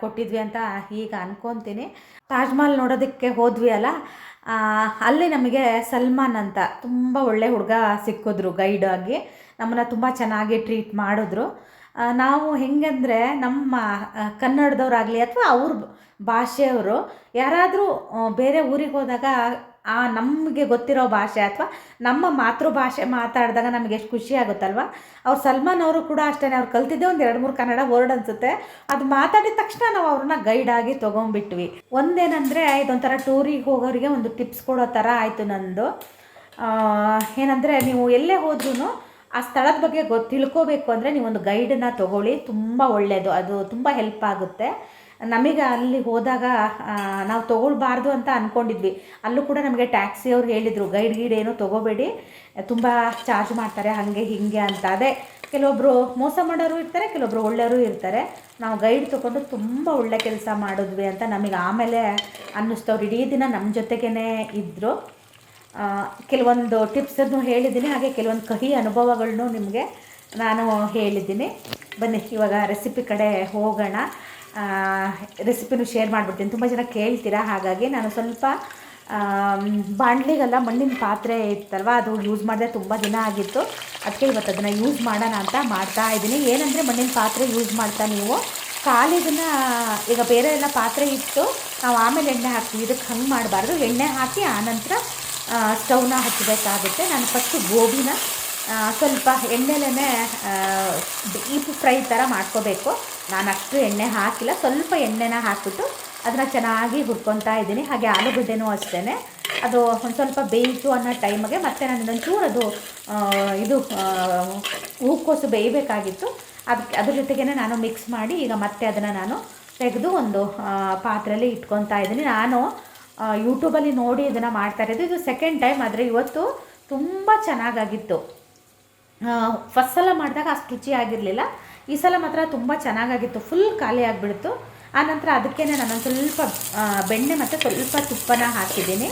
ಕೊಟ್ಟಿದ್ವಿ ಅಂತ ಈಗ ಅನ್ಕೊತೀನಿ. ತಾಜ್ ಮಹಲ್ ನೋಡೋದಕ್ಕೆ ಹೋದ್ವಿ ಅಲ್ಲ? ಅಲ್ಲಿ ನಮಗೆ ಸಲ್ಮಾನ್ ಅಂತ ತುಂಬ ಒಳ್ಳೆ ಹುಡುಗ ಸಿಕ್ಕಿದ್ರು ಗೈಡ್ ಆಗಿ. ನಮ್ಮನ್ನು ತುಂಬ ಚೆನ್ನಾಗಿ ಟ್ರೀಟ್ ಮಾಡಿದ್ರು. ನಾವು ಹೆಂಗಂದರೆ ನಮ್ಮ ಕನ್ನಡದವ್ರಾಗಲಿ ಅಥವಾ ಅವ್ರ ಭಾಷೆಯವರು, ಯಾರಾದರೂ ಬೇರೆ ಊರಿಗೆ ಹೋದಾಗ ಆ ನಮಗೆ ಗೊತ್ತಿರೋ ಭಾಷೆ ಅಥವಾ ನಮ್ಮ ಮಾತೃಭಾಷೆ ಮಾತಾಡಿದಾಗ ನಮಗೆ ಎಷ್ಟು ಖುಷಿ ಆಗುತ್ತಲ್ವ? ಅವ್ರು ಸಲ್ಮಾನ್ ಅವರು ಕೂಡ ಅಷ್ಟೇ ಅವ್ರು ಕಲ್ತಿದ್ದೆ ಒಂದು ಎರಡು ಮೂರು ಕನ್ನಡ ವರ್ಡ್ ಅನಿಸುತ್ತೆ. ಅದು ಮಾತಾಡಿದ ತಕ್ಷಣ ನಾವು ಅವ್ರನ್ನ ಗೈಡ್ ಆಗಿ ತೊಗೊಂಡ್ಬಿಟ್ವಿ. ಒಂದೇನಂದರೆ ಇದೊಂಥರ ಟೂರಿಗೆ ಹೋಗೋರಿಗೆ ಒಂದು ಟಿಪ್ಸ್ ಕೊಡೋ ಥರ ಆಯಿತು ನಂದು. ಏನಂದರೆ ನೀವು ಎಲ್ಲೇ ಹೋದ್ರೂ ಆ ಸ್ಥಳದ ಬಗ್ಗೆ ಗೊತ್ತು ತಿಳ್ಕೋಬೇಕು ಅಂದರೆ ನೀವೊಂದು ಗೈಡನ್ನ ತೊಗೊಳ್ಳಿ. ತುಂಬ ಒಳ್ಳೆಯದು ಅದು ತುಂಬ ಹೆಲ್ಪ್ ಆಗುತ್ತೆ. ನಮಗೆ ಅಲ್ಲಿ ಹೋದಾಗ ನಾವು ತೊಗೊಳ್ಬಾರ್ದು ಅಂತ ಅಂದ್ಕೊಂಡಿದ್ವಿ ಅಲ್ಲೂ ಕೂಡ ನಮಗೆ ಟ್ಯಾಕ್ಸಿ ಅವ್ರು ಹೇಳಿದರು, ಗೈಡ್, ಗೀಡ್ ಏನು ತೊಗೋಬೇಡಿ. ತುಂಬ ಚಾರ್ಜ್ ಮಾಡ್ತಾರೆ, ಹಾಗೆ, ಹೀಗೆ ಅಂತ. ಅದೇ ಕೆಲವೊಬ್ಬರು ಮೋಸ ಮಾಡೋರು ಇರ್ತಾರೆ ಕೆಲವೊಬ್ಬರು ಒಳ್ಳೆಯವರು ಇರ್ತಾರೆ. ನಾವು ಗೈಡ್ ತೊಗೊಂಡು ತುಂಬ ಒಳ್ಳೆ ಕೆಲಸ ಮಾಡಿದ್ವಿ ಅಂತ ನಮಗೆ ಆಮೇಲೆ ಅನ್ನಿಸ್ತವ್ರು ಇಡೀ ದಿನ ನಮ್ಮ ಜೊತೆಗೇ ಇದ್ದರು ಕೆಲವೊಂದು ಟಿಪ್ಸನ್ನು ಹೇಳಿದ್ದೀನಿ, ಹಾಗೆ ಕೆಲವೊಂದು ಕಹಿ ಅನುಭವಗಳನ್ನು ನಿಮಗೆ ನಾನು ಹೇಳಿದ್ದೀನಿ. ಬನ್ನಿ, ಇವಾಗ ರೆಸಿಪಿ ಕಡೆ ಹೋಗೋಣ. ರೆಸಿಪಿನೂ ಶೇರ್ ಮಾಡಿಬಿಡ್ತೀನಿ. ತುಂಬ ಜನ ಕೇಳ್ತೀರಾ? ಹಾಗಾಗಿ ನಾನು ಸ್ವಲ್ಪ ಬಾಣಲಿಗೆಲ್ಲ ಮಣ್ಣಿನ ಪಾತ್ರೆ ಇತ್ತಲ್ವ, ಅದು ಯೂಸ್ ಮಾಡಿದ್ರೆ ತುಂಬ ದಿನ ಆಗಿತ್ತು. ಅದಕ್ಕೆ ಇವತ್ತು ಅದನ್ನು ಯೂಸ್ ಮಾಡೋಣ ಅಂತ ಮಾಡ್ತಾ ಇದ್ದೀನಿ. ಏನಂದರೆ ಮಣ್ಣಿನ ಪಾತ್ರೆ ಯೂಸ್ ಮಾಡ್ತಾ ನೀವು. ಕಾಲಿದನ್ನು, ಈಗ ಬೇರೆ ಎಲ್ಲ ಪಾತ್ರೆ ಇಟ್ಟು ನಾವು ಆಮೇಲೆ ಎಣ್ಣೆ ಹಾಕ್ತೀವಿ. ಇದಕ್ಕೆ ಹಂಗೆ ಮಾಡಬಾರ್ದು. ಎಣ್ಣೆ ಹಾಕಿ ಆನಂತರ ಸ್ಟವ್ನ ಹಚ್ಚಬೇಕಾಗುತ್ತೆ. ನಾನು ಫಸ್ಟು ಗೋಬಿನ ಸ್ವಲ್ಪ ಎಣ್ಣೆಲೇ ಡೀಪ್ ಫ್ರೈ ಥರ ಮಾಡ್ಕೋಬೇಕು. ನಾನು ಅಷ್ಟು ಎಣ್ಣೆ ಹಾಕಿಲ್ಲ, ಸ್ವಲ್ಪ ಎಣ್ಣೆನ ಹಾಕ್ಬಿಟ್ಟು ಅದನ್ನು ಚೆನ್ನಾಗಿ ಹುರ್ಕೊತಾ ಇದ್ದೀನಿ. ಹಾಗೆ ಆಲೂಗಡ್ಡೆನೂ ಅಷ್ಟೇ ಅದು ಒಂದು ಸ್ವಲ್ಪ ಬೇಯಿತು ಅನ್ನೋ ಟೈಮಿಗೆ ಮತ್ತೆ ನಾನು ಇನ್ನೊಂಚೂರು ಅದು ಇದು ಹೂಕೋಸು ಬೇಯಬೇಕಾಗಿತ್ತು. ಅದಕ್ಕೆ ಅದ್ರ ಜೊತೆಗೇ ನಾನು ಮಿಕ್ಸ್ ಮಾಡಿ ಈಗ ಮತ್ತೆ ಅದನ್ನು ನಾನು ತೆಗೆದು ಒಂದು ಪಾತ್ರೆಯಲ್ಲಿ ಇಟ್ಕೊತಾ ಇದ್ದೀನಿ. ನಾನು ಯೂಟ್ಯೂಬಲ್ಲಿ ನೋಡಿ ಇದನ್ನು ಮಾಡ್ತಾ ಇರೋದು. ಇದು ಸೆಕೆಂಡ್ ಟೈಮ್ ಆದರೆ ಇವತ್ತು ತುಂಬ ಚೆನ್ನಾಗಾಗಿತ್ತು. ಫಸ್ಟ್ ಸಲ ಮಾಡಿದಾಗ ಅಷ್ಟು ರುಚಿಯಾಗಿರಲಿಲ್ಲ ಈ ಸಲ ಮಾತ್ರ ತುಂಬ ಚೆನ್ನಾಗಾಗಿತ್ತು. ಫುಲ್ ಖಾಲಿ ಆಗಿಬಿಡ್ತು. ಆನಂತರ ಅದಕ್ಕೇ ನಾನು ಸ್ವಲ್ಪ ಬೆಣ್ಣೆ ಮತ್ತು ಸ್ವಲ್ಪ ತುಪ್ಪನ ಹಾಕಿದ್ದೀನಿ.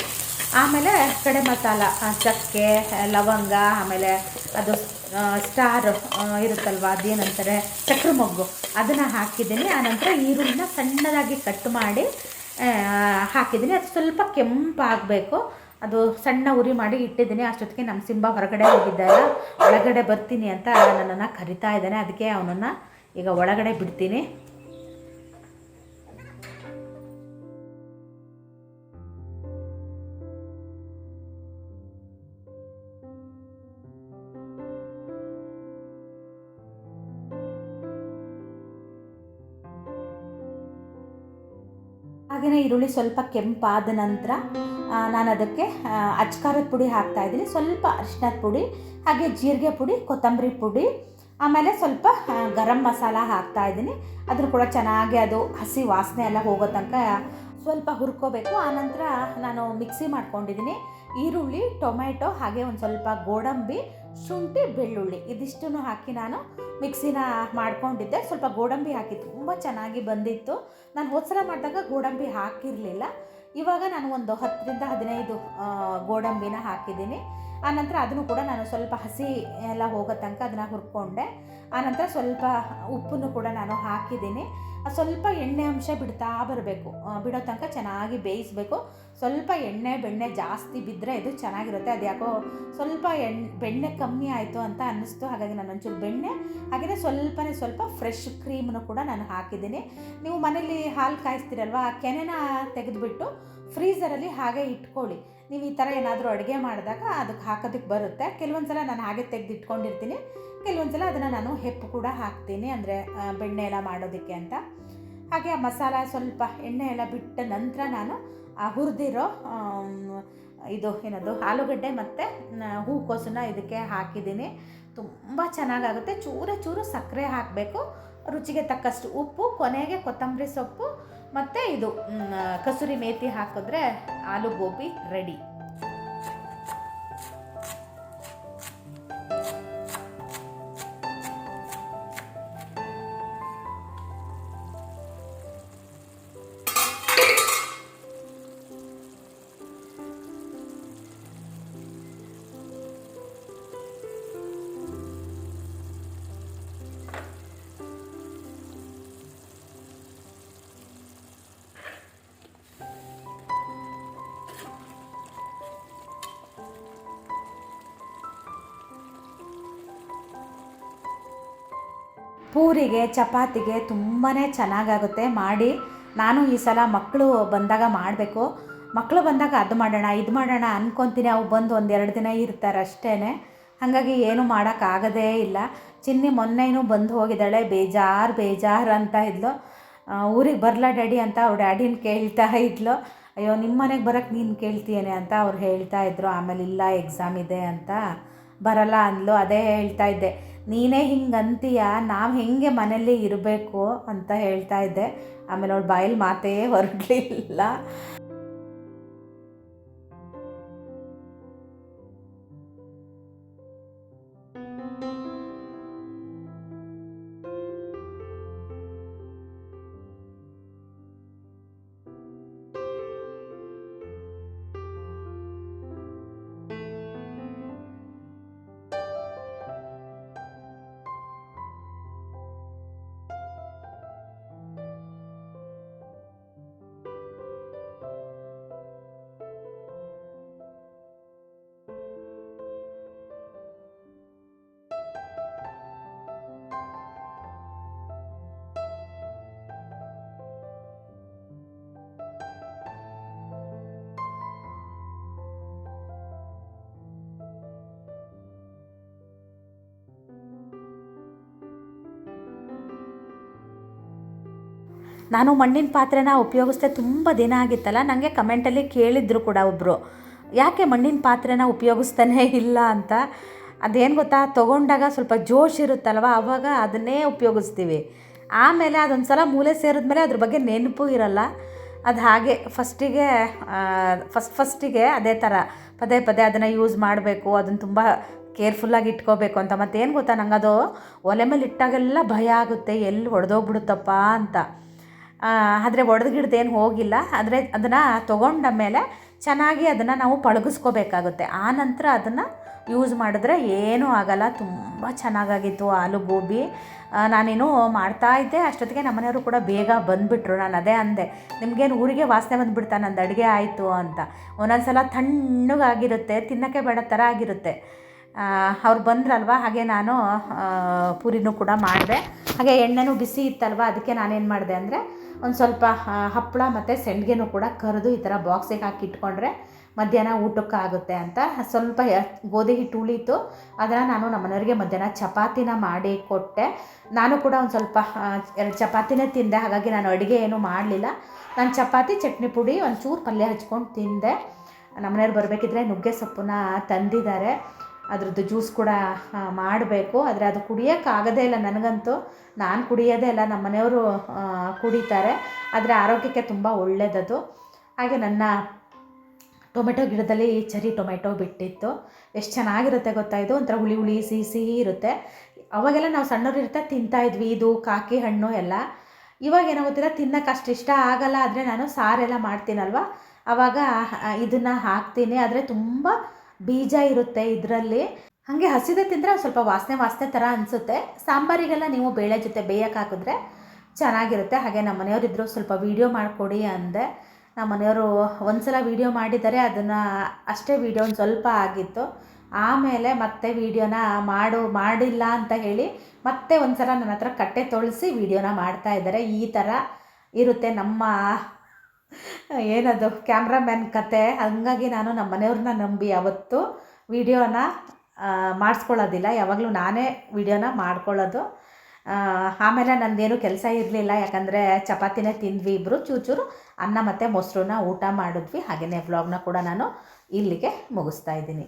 ಆಮೇಲೆ ಕಡೆ ಮಸಾಲ ಚಕ್ಕೆ, ಲವಂಗ, ಆಮೇಲೆ ಅದು ಸ್ಟಾರ್ ಇರುತ್ತಲ್ವ, ಅದೇನಂತಾರೆ, ಚಕ್ರ ಮೊಗ್ಗು. ಅದನ್ನು ಹಾಕಿದ್ದೀನಿ. ಆನಂತರ ಈರುಳ್ಳಿನ ಸಣ್ಣದಾಗಿ ಕಟ್ ಮಾಡಿ ಹಾಕಿದ್ದೀನಿ. ಅದು ಸ್ವಲ್ಪ ಕೆಂಪಾಗಬೇಕು. ಅದು ಸಣ್ಣ ಉರಿ ಮಾಡಿ ಇಟ್ಟಿದ್ದೀನಿ. ಅಷ್ಟೊತ್ತಿಗೆ ನಮ್ಮ ಸಿಂಬ ಹೊರಗಡೆ ಹೋಗಿದ್ದಾರೆ ಒಳಗಡೆ ಬರ್ತೀನಿ ಅಂತ ನನ್ನನ್ನು ಕರಿತಾ ಇದ್ದಾನೆ. ಅದಕ್ಕೆ ಅವನನ್ನು ಈಗ ಒಳಗಡೆ ಬಿಡ್ತೀನಿ. ಈರುಳ್ಳಿ ಸ್ವಲ್ಪ ಕೆಂಪಾದ ನಂತರ ನಾನು ಅದಕ್ಕೆ ಅಚ್ಕಾರದ ಪುಡಿ ಹಾಕ್ತಾ ಇದ್ದೀನಿ. ಸ್ವಲ್ಪ ಅರಿಶಿನದ ಪುಡಿ, ಹಾಗೆ ಜೀರಿಗೆ ಪುಡಿ, ಕೊತ್ತಂಬರಿ ಪುಡಿ, ಆಮೇಲೆ ಸ್ವಲ್ಪ ಗರಂ ಮಸಾಲ ಹಾಕ್ತಾ ಇದ್ದೀನಿ. ಅದ್ರ ಕೂಡ ಚೆನ್ನಾಗಿ ಅದು ಹಸಿ ವಾಸನೆ ಎಲ್ಲ ಹೋಗೋ ತನಕ ಸ್ವಲ್ಪ ಹುರ್ಕೋಬೇಕು. ಆನಂತರ ನಾನು ಮಿಕ್ಸಿ ಮಾಡ್ಕೊಂಡಿದ್ದೀನಿ. ಈರುಳ್ಳಿ ಟೊಮೆಟೊ ಹಾಗೆ ಒಂದು ಸ್ವಲ್ಪ ಗೋಡಂಬಿ ಶುಂಠಿ, ಬೆಳ್ಳುಳ್ಳಿ ಇದಿಷ್ಟನ್ನು ಹಾಕಿ ನಾನು ಮಿಕ್ಸಿನ ಮಾಡ್ಕೊಂಡಿದ್ದೆ. ಸ್ವಲ್ಪ ಗೋಡಂಬಿ ಹಾಕಿ ತುಂಬ ಚೆನ್ನಾಗಿ ಬಂದಿತ್ತು. ನಾನು ಹೋದ್ಸಲ ಮಾಡಿದಾಗ ಗೋಡಂಬಿ ಹಾಕಿರಲಿಲ್ಲ. ಇವಾಗ ನಾನು ಒಂದು ಹತ್ತರಿಂದ ಹದಿನೈದು ಗೋಡಂಬಿನ ಹಾಕಿದ್ದೀನಿ. ಆನಂತರ ಅದನ್ನು ಕೂಡ ನಾನು ಸ್ವಲ್ಪ ಹಸಿ ಎಲ್ಲ ಹೋಗೋ ತನಕ ಅದನ್ನು ಹುರ್ಕೊಂಡೆ. ಆನಂತರ ಸ್ವಲ್ಪ ಉಪ್ಪನ್ನು ಕೂಡ ನಾನು ಹಾಕಿದ್ದೀನಿ. ಸ್ವಲ್ಪ ಎಣ್ಣೆ ಅಂಶ ಬಿಡ್ತಾ ಬರಬೇಕು. ಬಿಡೋ ತನಕ ಚೆನ್ನಾಗಿ ಬೇಯಿಸಬೇಕು. ಸ್ವಲ್ಪ ಎಣ್ಣೆ, ಬೆಣ್ಣೆ ಜಾಸ್ತಿ ಬಿದ್ದರೆ ಇದು ಚೆನ್ನಾಗಿರುತ್ತೆ. ಅದು ಯಾಕೋ ಸ್ವಲ್ಪ ಎಣ್, ಬೆಣ್ಣೆ ಕಮ್ಮಿ ಆಯಿತು ಅಂತ ಅನ್ನಿಸ್ತು. ಹಾಗಾಗಿ ನಾನು ಒಂಚೂರು ಬೆಣ್ಣೆ ಹಾಗೆಯೇ ಸ್ವಲ್ಪನೇ ಸ್ವಲ್ಪ ಫ್ರೆಶ್ ಕ್ರೀಮನ್ನು ಕೂಡ ನಾನು ಹಾಕಿದ್ದೀನಿ. ನೀವು ಮನೇಲಿ ಹಾಲು ಕಾಯಿಸ್ತೀರಲ್ವ ಆ ಕೆನೆನ ತೆಗೆದುಬಿಟ್ಟು ಫ್ರೀಝರಲ್ಲಿ ಹಾಗೆ ಇಟ್ಕೊಳ್ಳಿ. ನೀವು ಈ ಥರ ಏನಾದರೂ ಅಡುಗೆ ಮಾಡಿದಾಗ ಅದಕ್ಕೆ ಹಾಕೋದಕ್ಕೆ ಬರುತ್ತೆ. ಕೆಲವೊಂದು ಸಲ ನಾನು ಹಾಗೆ ತೆಗೆದು ಇಟ್ಕೊಂಡಿರ್ತೀನಿ ಕೆಲವೊಂದು ಸಲ ಅದನ್ನು ನಾನು ಹೆಪ್ಪು ಕೂಡ ಹಾಕ್ತೀನಿ, ಅಂದರೆ ಬೆಣ್ಣೆ ಎಲ್ಲ ಮಾಡೋದಕ್ಕೆ ಅಂತ. ಹಾಗೆ ಆ ಮಸಾಲ ಸ್ವಲ್ಪ ಎಣ್ಣೆ ಎಲ್ಲ ಬಿಟ್ಟ ನಂತರ ನಾನು ಆ ಹುರಿದಿರೋ ಇದು ಏನದು, ಆಲೂಗಡ್ಡೆ ಮತ್ತು ಹೂಕೋಸನ್ನ ಇದಕ್ಕೆ ಹಾಕಿದ್ದೀನಿ. ತುಂಬ ಚೆನ್ನಾಗಾಗುತ್ತೆ. ಚೂರು ಚೂರು ಸಕ್ಕರೆ ಹಾಕಬೇಕು. ರುಚಿಗೆ ತಕ್ಕಷ್ಟು ಉಪ್ಪು, ಕೊನೆಗೆ ಕೊತ್ತಂಬರಿ ಸೊಪ್ಪು ಮತ್ತು ಇದು ಕಸೂರಿ ಮೇತಿ ಹಾಕಿದ್ರೆ ಆಲೂ ಗೋಬಿ ರೆಡಿ. ಪೂರಿಗೆ ಚಪಾತಿಗೆ ತುಂಬಾ ಚೆನ್ನಾಗಾಗುತ್ತೆ, ಮಾಡಿ ನಾನು ಈ ಸಲ ಮಕ್ಕಳು ಬಂದಾಗ ಮಾಡಬೇಕು. ಮಕ್ಕಳು ಬಂದಾಗ ಅದು ಮಾಡೋಣ, ಇದು ಮಾಡೋಣ ಅಂದ್ಕೊತೀನಿ ಅವು ಬಂದು ಒಂದೆರಡು ದಿನ ಇರ್ತಾರೆ ಅಷ್ಟೇ ಹಾಗಾಗಿ ಏನು ಮಾಡೋಕ್ಕಾಗದೇ ಇಲ್ಲ. ಚಿನ್ನಿ ಮೊನ್ನೆನೂ ಬಂದು ಹೋಗಿದ್ದಾಳೆ, ಬೇಜಾರು ಬೇಜಾರು ಅಂತ ಇದ್ಲು. ಊರಿಗೆ ಬರಲಾ ಡ್ಯಾಡಿ ಅಂತ ಅವ್ರ ಡ್ಯಾಡಿನ ಕೇಳ್ತಾ ಇದ್ಲು. ಅಯ್ಯೋ ನಿಮ್ಮ ಮನೆಗೆ ಬರೋಕ್ಕೆ ನೀನು ಕೇಳ್ತೀಯೇನೆ ಅಂತ ಅವ್ರು ಹೇಳ್ತಾ ಇದ್ರು. ಆಮೇಲೆ ಇಲ್ಲ ಎಕ್ಸಾಮ್ ಇದೆ ಅಂತ ಬರಲ್ಲ ಅಂದ್ಲು. ಅದೇ ಹೇಳ್ತಾ ಇದ್ದೆ. ನೀನೇ ಹಿಂಗೆ ಅಂತೀಯ ನಾವು ಹೇಗೆ ಮನೇಲಿ ಇರಬೇಕು ಅಂತ ಹೇಳ್ತಾ ಇದ್ದೆ. ಆಮೇಲೆ ಅವಳು ಬಾಯಲ್ಲಿ ಮಾತೇ ಹೊರಡಲಿಲ್ಲ. ನಾನು ಮಣ್ಣಿನ ಪಾತ್ರೆನ ಉಪಯೋಗಿಸ್ದೆ ತುಂಬ ದಿನ ಆಗಿತ್ತಲ್ಲ ನನಗೆ ಕಮೆಂಟಲ್ಲಿ ಕೇಳಿದ್ರು ಕೂಡ ಒಬ್ಬರು ಯಾಕೆ ಮಣ್ಣಿನ ಪಾತ್ರೆನ ಉಪಯೋಗಿಸ್ತಾನೇ ಇಲ್ಲ ಅಂತ? ಅದೇನು ಗೊತ್ತಾ, ತೊಗೊಂಡಾಗ ಸ್ವಲ್ಪ ಜೋಶ್ ಇರುತ್ತಲ್ವ ಆವಾಗ ಅದನ್ನೇ ಉಪಯೋಗಿಸ್ತೀವಿ. ಆಮೇಲೆ ಅದೊಂದು ಸಲ ಮೂಲೆ ಸೇರಿದ್ಮೇಲೆ ಅದ್ರ ಬಗ್ಗೆ ನೆನಪು ಇರಲ್ಲ. ಅದು ಹಾಗೆ ಫಸ್ಟಿಗೆ ಫಸ್ಟ್ ಫಸ್ಟಿಗೆ ಅದೇ ಥರ ಪದೇ ಪದೇ ಅದನ್ನು ಯೂಸ್ ಮಾಡಬೇಕು ಅದನ್ನು ತುಂಬ ಕೇರ್ಫುಲ್ಲಾಗಿ ಇಟ್ಕೋಬೇಕು ಅಂತ. ಮತ್ತೇನು ಗೊತ್ತಾ ನಂಗೆ ಅದು ಒಲೆ ಮೇಲೆ ಇಟ್ಟಾಗೆಲ್ಲ ಭಯ ಆಗುತ್ತೆ, ಎಲ್ಲಿ ಒಡೆದೋಗ್ಬಿಡುತ್ತಪ್ಪ ಅಂತ. ಆದರೆ ಒಡೆದು ಏನು ಹೋಗಿಲ್ಲ. ಆದರೆ ಅದನ್ನು ತೊಗೊಂಡ ಮೇಲೆ ಚೆನ್ನಾಗಿ ಅದನ್ನು ನಾವು ಪಳಗಿಸ್ಕೋಬೇಕಾಗುತ್ತೆ. ಆ ನಂತರ ಅದನ್ನು ಯೂಸ್ ಮಾಡಿದ್ರೆ ಏನೂ ಆಗಲ್ಲ. ತುಂಬ ಚೆನ್ನಾಗಾಗಿತ್ತು ಆಲೂ ಗೋಬಿ. ನಾನೇನು ಮಾಡ್ತಾ ಇದ್ದೆ. ಅಷ್ಟೊತ್ತಿಗೆ ನಮ್ಮನೆಯವರು ಕೂಡ ಬೇಗ ಬಂದುಬಿಟ್ರು. ನಾನು ಅದೇ ಅಂದೆ, ನಿಮಗೇನು ಊರಿಗೆ ವಾಸನೆ ಬಂದುಬಿಡ್ತಾ? ನಂದು ಅಡುಗೆ ಆಯಿತು ಅಂತ. ಒಂದೊಂದು ಸಲ ತಣ್ಣಗಾಗಿರುತ್ತೆ, ತಿನ್ನೋಕ್ಕೆ ಬೇಡ ಥರ ಆಗಿರುತ್ತೆ. ಅವ್ರು ಬಂದ್ರಲ್ವ? ಹಾಗೆ ನಾನು ಪೂರಿನೂ ಕೂಡ ಮಾಡಿದೆ. ಹಾಗೆ ಎಣ್ಣೆನೂ ಬಿಸಿ ಇತ್ತಲ್ವ? ಅದಕ್ಕೆ ನಾನೇನು ಮಾಡಿದೆ ಅಂದರೆ ಒಂದು ಸ್ವಲ್ಪ ಹಪ್ಪಳ ಮತ್ತು ಸೆಂಡ್ಗೆನೂ ಕೂಡ ಕರೆದು ಈ ಥರ ಬಾಕ್ಸಿಗೆ ಹಾಕಿ ಇಟ್ಕೊಂಡ್ರೆ ಮಧ್ಯಾಹ್ನ ಊಟಕ್ಕೆ ಆಗುತ್ತೆ ಅಂತ. ಸ್ವಲ್ಪ ಗೋಧಿ ಹಿಟ್ಟು ಉಳೀತು ಅದನ್ನು ನಾನು ನಮ್ಮ ಮನೆಯವ್ರಿಗೆ ಮಧ್ಯಾಹ್ನ ಚಪಾತಿನ ಮಾಡಿ ಕೊಟ್ಟೆ. ನಾನು ಕೂಡ ಒಂದು ಸ್ವಲ್ಪ ಎರಡು ಚಪಾತಿನೇ ತಿಂದೆ. ಹಾಗಾಗಿ ನಾನು ಅಡುಗೆ ಏನೂ ಮಾಡಲಿಲ್ಲ. ನಾನು ಚಪಾತಿ, ಚಟ್ನಿ ಪುಡಿ ಒಂಚೂರು ಪಲ್ಯ ಹಚ್ಕೊಂಡು ತಿಂದೆ. ನಮ್ಮನೆಯವ್ರು ಬರಬೇಕಿದ್ರೆ ನುಗ್ಗೆ ಸೊಪ್ಪನ್ನ ತಂದಿದ್ದಾರೆ. ಅದ್ರದ್ದು ಜ್ಯೂಸ್ ಕೂಡ ಮಾಡಬೇಕು. ಆದರೆ ಅದು ಕುಡಿಯೋಕ್ಕಾಗೋದೇ ಇಲ್ಲ ನನಗಂತೂ. ನಾನು ಕುಡಿಯೋದೇ ಇಲ್ಲ ನಮ್ಮ ಮನೆಯವರು ಕುಡಿತಾರೆ. ಆದರೆ ಆರೋಗ್ಯಕ್ಕೆ ತುಂಬ ಒಳ್ಳೆಯದದು ಹಾಗೆ ನನ್ನ ಟೊಮೆಟೊ ಗಿಡದಲ್ಲಿ ಚರಿ ಟೊಮೆಟೊ ಬಿಟ್ಟಿತ್ತು. ಎಷ್ಟು ಚೆನ್ನಾಗಿರುತ್ತೆ ಗೊತ್ತಾ ಇದು? ಒಂಥರ ಹುಳಿ ಹುಳಿ, ಸಿಹಿ ಸಿಹಿ ಇರುತ್ತೆ. ಅವಾಗೆಲ್ಲ ನಾವು ಸಣ್ಣವ್ರು ಇರ್ತಾ ತಿಂತಾ ಇದ್ವಿ. ಇದು ಕಾಕಿ ಹಣ್ಣು ಎಲ್ಲ. ಇವಾಗ ಏನೋ ಗೊತ್ತಿಲ್ಲ ತಿನ್ನಕ್ಕೆ ಅಷ್ಟು ಇಷ್ಟ ಆಗಲ್ಲ. ಆದರೆ ನಾನು ಸಾರೆಲ್ಲ ಮಾಡ್ತೀನಲ್ವ? ಆವಾಗ ಇದನ್ನು ಹಾಕ್ತೀನಿ. ಆದರೆ ತುಂಬ ಬೀಜ ಇರುತ್ತೆ ಇದರಲ್ಲಿ. ಹಾಗೆ ಹಸಿದ ತಿಂದರೆ ಸ್ವಲ್ಪ ವಾಸನೆ ವಾಸನೆ ಥರ ಅನಿಸುತ್ತೆ. ಸಾಂಬಾರಿಗೆಲ್ಲ ನೀವು ಬೇಳೆ ಜೊತೆ ಬೇಯಕ್ಕೆ ಹಾಕಿದ್ರೆ ಚೆನ್ನಾಗಿರುತ್ತೆ. ಹಾಗೆ ನಮ್ಮ ಮನೆಯವರಿದ್ದರು ಸ್ವಲ್ಪ ವೀಡಿಯೋ ಮಾಡಿಕೊಡಿ ಅಂದೆ. ನಮ್ಮ ಮನೆಯವರು ಒಂದ್ಸಲ ವೀಡಿಯೋ ಮಾಡಿದ್ದಾರೆ ಅದನ್ನು ಅಷ್ಟೇ ವೀಡಿಯೋ ಒಂದು ಸ್ವಲ್ಪ ಆಗಿತ್ತು. ಆಮೇಲೆ ಮತ್ತೆ ವೀಡಿಯೋನ ಮಾಡು, ಮಾಡಿಲ್ಲ ಅಂತ ಹೇಳಿ ಮತ್ತೆ ಒಂದ್ಸಲ ನನ್ನ ಹತ್ರ ಕಟ್ಟೆ ತೊಳಸಿ ವೀಡಿಯೋನ ಮಾಡ್ತಾ ಇದ್ದಾರೆ. ಈ ಥರ ಇರುತ್ತೆ ನಮ್ಮ ಏನದು ಕ್ಯಾಮ್ರಾಮ್ಯಾನ್ ಕತೆ. ಹಂಗಾಗಿ ನಾನು ನಮ್ಮ ಮನೆಯವ್ರನ್ನ ನಂಬಿ ಯಾವತ್ತೂ ವೀಡಿಯೋನ ಮಾಡಿಸ್ಕೊಳ್ಳೋದಿಲ್ಲ. ಯಾವಾಗಲೂ ನಾನೇ ವೀಡಿಯೋನ ಮಾಡ್ಕೊಳ್ಳೋದು. ಆಮೇಲೆ ನಂದೇನು ಕೆಲಸ ಇರಲಿಲ್ಲ. ಯಾಕಂದರೆ ಚಪಾತಿನೇ ತಿಂದ್ವಿ ಇಬ್ಬರು ಚೂಚೂರು. ಚೂರು ಅನ್ನ ಮತ್ತು ಮೊಸರನ್ನ ಊಟ ಮಾಡಿದ್ವಿ. ಹಾಗೆಯೇ ವ್ಲಾಗ್ನ ಕೂಡ ನಾನು ಇಲ್ಲಿಗೆ ಮುಗಿಸ್ತಾ ಇದ್ದೀನಿ.